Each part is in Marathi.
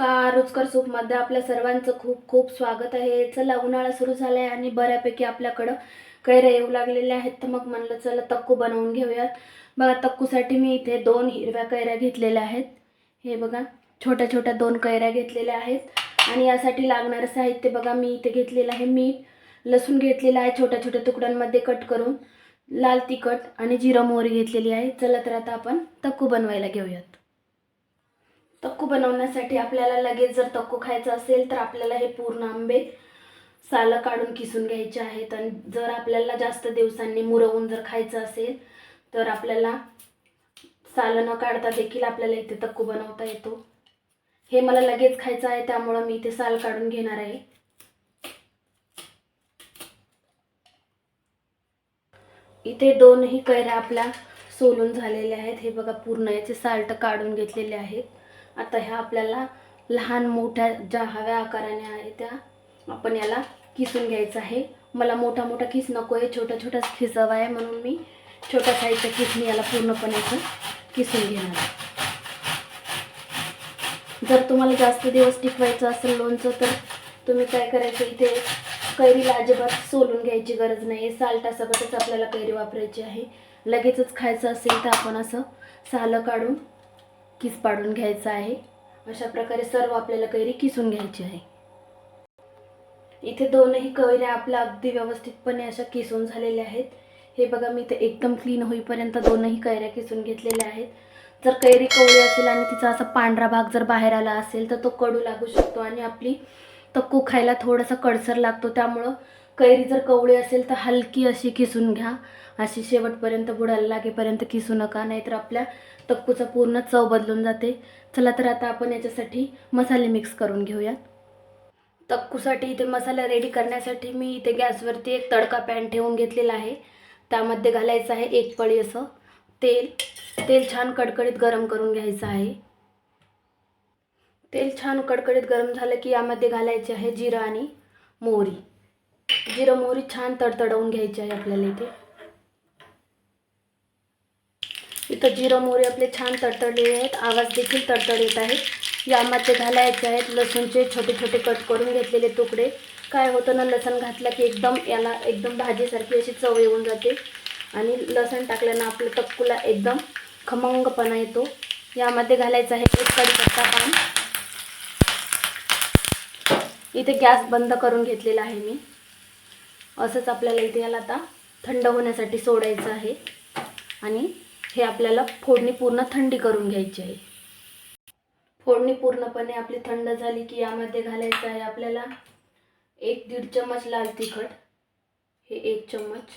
नमस्कार रुचकर सूपमध्ये आपल्या सर्वांचं खूप खूप स्वागत आहे. चला उन्हाळा सुरू झाला आहे आणि बऱ्यापैकी आपल्याकडं कैऱ्या येऊ लागलेल्या आहेत. तर मग म्हणलं चला तक्कू बनवून घेऊयात. बघा तक्कूसाठी मी इथे दोन हिरव्या कैऱ्या घेतलेल्या आहेत. हे बघा छोट्या छोट्या दोन कैऱ्या घेतलेल्या आहेत. आणि यासाठी लागणारं साहित्य बघा मी इथे घेतलेलं आहे मीठ. लसूण घेतलेलं आहे छोट्या छोट्या तुकड्यांमध्ये कट करून. लाल तिखट आणि जिरं मोहरी घेतलेली आहे. चला तर आता आपण तक्कू बनवायला घेऊयात. तक्कू बनवण्यासाठी आपल्याला लगेच जर तक्कू खायचं असेल तर आपल्याला हे पूर्ण आंबे सालं काढून किसून घ्यायचे आहेत. आणि जर आपल्याला जास्त दिवसांनी मुरवून जर खायचं असेल तर आपल्याला सालं न काढता देखील आपल्याला इथे तक्कू बनवता येतो. हे मला लगेच खायचं आहे त्यामुळं मी इथे साल काढून घेणार आहे. इथे दोनही कैऱ्या आपल्या सोलून झालेल्या आहेत. हे बघा पूर्ण याचे साल्ट काढून घेतलेले आहेत. आता ह्या आपल्याला लहान मोठ्या ज्या हव्या आकाराने आहे त्या आपण याला किसून घ्यायचं आहे. मला मोठा मोठा किस नको आहे छोटा छोटाच खिस हवा आहे म्हणून मी छोट्या खिस मी याला पूर्णपणे असं किसून घेणार आहे. जर तुम्हाला जास्त दिवस टिकवायचं असेल लोणचं तर तुम्ही काय करायचं इथे? कैरीला अजिबात सोलून घ्यायची गरज नाही. सालटासकटच आपल्याला कैरी वापरायची आहे. लगेचच खायचं असेल तर आपण असं सालं काढून किस पाडून घ्यायचं आहे? अशा प्रकारे सर्व आपल्याला कैरी किसून घ्यायची आहे. इथे दोनही कैऱ्या आपल्या अगदी व्यवस्थितपणे अशा किसून झालेल्या आहेत. हे बघा मी इथे एकदम क्लीन होईपर्यंत दोनही कैऱ्या किसून घेतलेल्या आहेत. जर कैरी कवळी असेल आणि तिचा असा पांढरा भाग जर बाहेर आला असेल तर तो कडू लागू शकतो आणि आपली तक्कू खायला थोडासा कडसर लागतो. त्यामुळं कैरी जर कवळी असेल तर हलकी अशी किसून घ्या. अशी शेवटपर्यंत बुडायला लागेपर्यंत किसू नका नाहीतर आपल्या तक्कूचा पूर्ण चव बदलून जाते. चला तर आता आपण याच्यासाठी मसाले मिक्स करून घेऊयात. तक्कूसाठी इथे मसाला रेडी करण्यासाठी मी इथे गॅसवरती एक तडका पॅन ठेवून घेतलेला आहे. त्यामध्ये घालायचं आहे एक पळी असं. तेल तेल छान कडकडीत गरम करून घ्यायचं आहे. तेल छान कडकडीत गरम झालं की यामध्ये घालायचे आहे जिरं आणि मोहरी. जिरं मोहरी छान तडतडवून घ्यायची आहे आपल्याला इथे. इथं जिरं मोरी आपले छान तडतडलेले आहेत. आवाज देखील तडतड येत आहे. यामध्ये घालायचे आहेत लसूणचे छोटे छोटे कट करून घेतलेले तुकडे. काय होतं ना लसण घातलं की एकदम याला एकदम भाजीसारखी अशी चव येऊन जाते. आणि लसण टाकल्यानं आपल्या तक्कूला एकदम खमंगपणा येतो. यामध्ये घालायचं आहे एक कडीपत्ता पान. इथे गॅस बंद करून घेतलेला आहे मी. असंच आपल्याला इथे याला आता थंड होण्यासाठी सोडायचं आहे. आणि हे आपल्याला फोडणी पूर्ण थंडी करून घ्यायची आहे. फोडणी पूर्णपणे आपली थंड झाली की यामध्ये घालायचं आहे आपल्याला एक दीड चम्मच लाल तिखट हे एक चम्मच.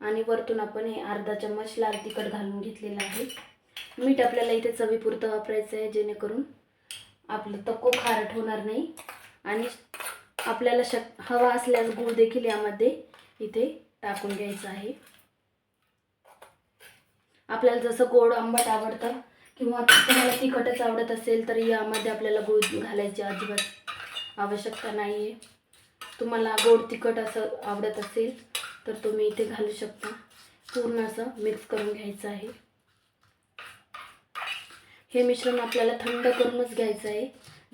आणि वरतून आपण हे अर्धा चम्मच लाल तिखट घालून घेतलेलं आहे. मीठ आपल्याला इथे चवीपुरतं वापरायचं आहे जेणेकरून आपलं तक्को खारट होणार नाही. आणि आपल्याला शक हवा असल्यास गूळ देखील यामध्ये इथे टाकून घ्यायचं आहे. आपल्याला जसं गोड आंबट आवडतं किंवा तुम्हाला तिखटच आवडत असेल तर यामध्ये आपल्याला गुळ घालायची अजिबात आवश्यकता नाही आहे तुम्हाला गोड तिखट असं आवडत असेल तर तुम्ही इथे घालू शकता. पूर्ण असं मिक्स करून घ्यायचं आहे. हे मिश्रण आपल्याला थंड करूनच घ्यायचं आहे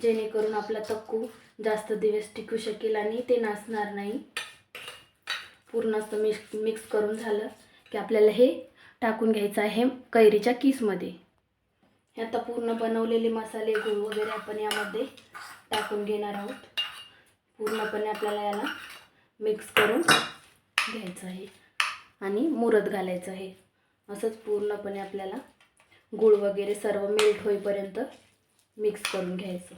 जेणेकरून आपला तक्कू जास्त दिवस टिकू शकेल आणि ते नाचणार नाही. पूर्ण असं मिक्स मिक्स करून झालं की आपल्याला हे टाकून घ्यायचं आहे कैरीच्या किसमध्ये. हे आता पूर्ण बनवलेले मसाले गूळ वगैरे आपण यामध्ये टाकून घेणार आहोत. पूर्णपणे आपल्याला याला मिक्स करून घ्यायचं आहे आणि मुरत घालायचं आहे. असंच पूर्णपणे आपल्याला गूळ वगैरे सर्व मेल्ट होईपर्यंत मिक्स करून घ्यायचं.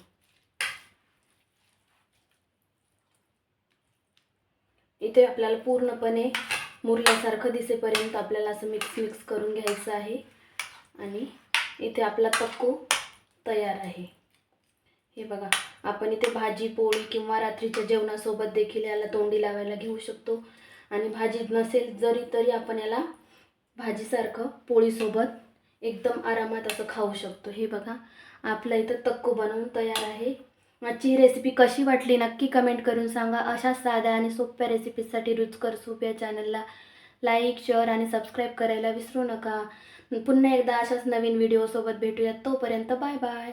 इथे आपल्याला पूर्णपणे मुरल्यासारखं दिसेपर्यंत आपल्याला असं मिक्स मिक्स करून घ्यायचं आहे. आणि इथे आपला तक्कू तयार आहे. हे बघा आपण इथे भाजी पोळी किंवा रात्रीच्या जेवणासोबत देखील याला तोंडी लावायला घेऊ शकतो. आणि भाजी नसेल जरी तरी आपण याला भाजीसारखं पोळीसोबत एकदम आरामात असं खाऊ शकतो. हे बघा आपल्या इथं तक्कू बनवून तयार आहे. आजची ही रेसिपी कशी वाटली नक्की कमेंट करून सांगा. अशाच साध्या आणि सोप्या रेसिपीजसाठी रुचकर सूप या चॅनलला लाईक शेअर आणि सबस्क्राईब करायला विसरू नका. पुन्हा एकदा अशाच नवीन व्हिडिओसोबत भेटूयात. तोपर्यंत बाय बाय